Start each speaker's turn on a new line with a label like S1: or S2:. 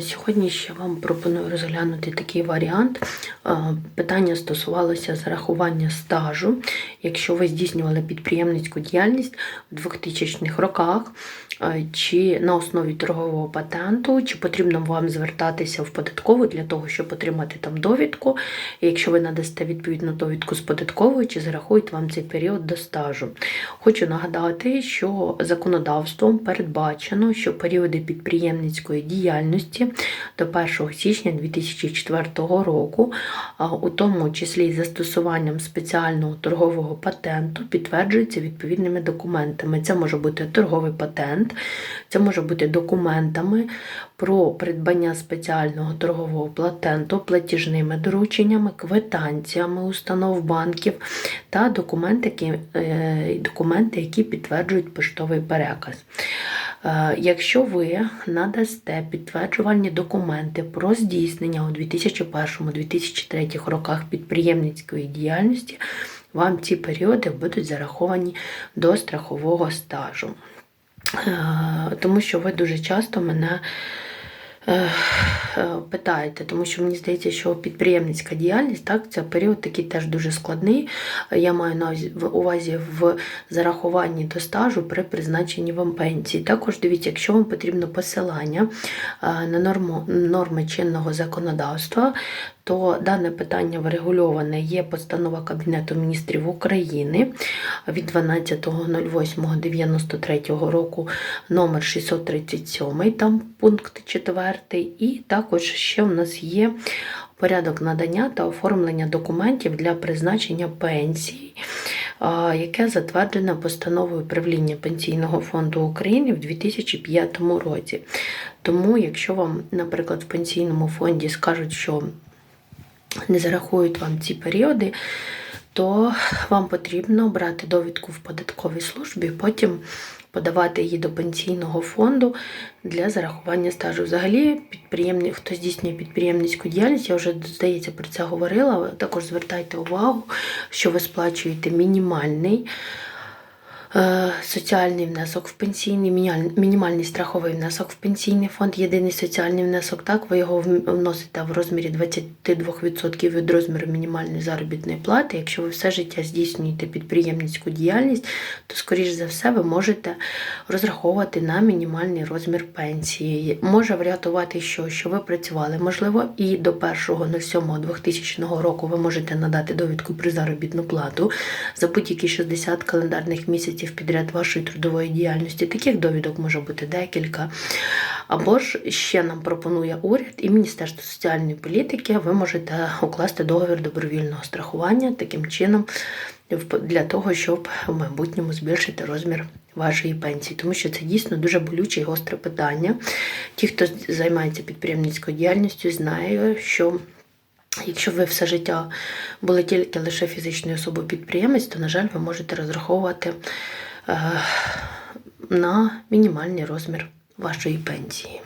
S1: Сьогодні ще вам пропоную розглянути такий варіант. Питання стосувалося зарахування стажу. Якщо ви здійснювали підприємницьку діяльність в 2000-х роках, чи на основі торгового патенту, чи потрібно вам звертатися в податкову для того, щоб отримати там довідку. І якщо ви надасте відповідну довідку з податкової, чи зарахують вам цей період до стажу. Хочу нагадати, що законодавством передбачено, що періоди підприємницької діяльності до 1 січня 2004 року, у тому числі із застосуванням спеціального торгового патенту, підтверджуються відповідними документами. Це може бути торговий патент, це може бути документами про придбання спеціального торгового патенту, платіжними дорученнями, квитанціями установ банків та документи, е, документи, які підтверджують поштовий переказ. Е, Якщо ви надасте підтверджувальні документи про здійснення у 2001-2003 роках підприємницької діяльності, вам ці періоди будуть зараховані до страхового стажу. Тому що ви дуже часто мене е, е, питаєте, тому що мені здається, що підприємницька діяльність, так, це період такий теж дуже складний. Я маю на увазі- в зарахуванні до стажу при призначенні вам пенсії. Також дивіться, якщо вам потрібно посилання е, на норму, норми чинного законодавства, то дане питання врегульоване є постанова Кабінету міністрів України від 12.08.93 року номер 637, там пункт 4. І також ще в нас є порядок надання та оформлення документів для призначення пенсії, яке затверджено постановою правління Пенсійного фонду України в 2005 році. Тому, якщо вам, наприклад, в пенсійному фонді скажуть, що не зарахують вам ці періоди, то вам потрібно брати довідку в податковій службі, потім подавати її до пенсійного фонду для зарахування стажу. Взагалі, підприємні, хто здійснює підприємницьку діяльність, я вже здається про це говорила. Також звертайте увагу, що ви сплачуєте мінімальний. Е, Соціальний внесок в пенсійний, мінімальний страховий внесок в пенсійний фонд, єдиний соціальний внесок. Так, ви його вносите в розмірі 22% від розміру мінімальної заробітної плати. Якщо ви все життя здійснюєте підприємницьку діяльність, то, скоріш за все, ви можете розраховувати на мінімальний розмір пенсії. Може врятувати, що, що ви працювали. Можливо, і до 1.07.2000 року ви можете надати довідку про заробітну плату за будь-які 60 календарних місяців підряд вашої трудової діяльності. Таких довідок може бути декілька. Або ж ще нам пропонує уряд і Міністерство соціальної політики. Ви можете укласти договір добровільного страхування таким чином для того, щоб в майбутньому збільшити розмір вашої пенсії, тому що це дійсно дуже болюче і гостре питання. Ті, хто займається підприємницькою діяльністю, знає, що Якщо ви все життя були тільки лише фізичною особою підприємець, то, на жаль, ви можете розраховувати е, на мінімальний розмір вашої пенсії.